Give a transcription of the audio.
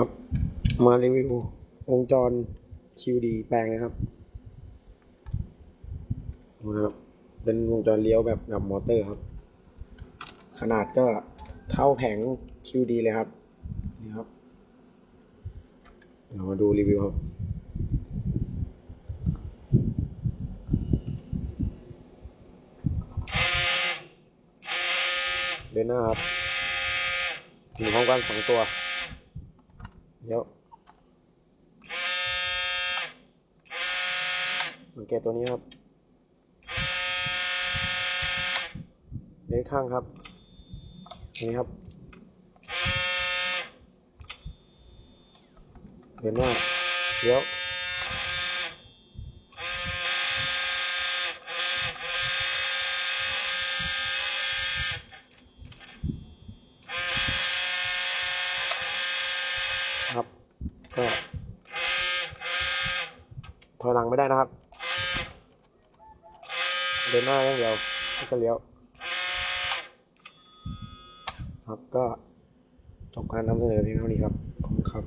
ครับ มารีวิววงจร QD แปลงนะครับนะครับ เป็นวงจรเลี้ยวแบบแบบมอเตอร์ครับ ขนาดก็เท่าแผง QD เลยครับ นี่ครับ เรามาดูรีวิวครับ เดินหน้าครับมีพร้อมกันสองตัว เดี๋ยวสังเกตตัวนี้ครับเลี้ยข้างครับ นี่ครับเดินหน้าเดี๋ยว ครับก็ถอยหลังไม่ได้นะครับ เดินหน้าอย่างเดียวแล้วก็เลี้ยว ครับก็จบการนำเสนอเพียงเท่านี้ครับ ขอบคุณครับ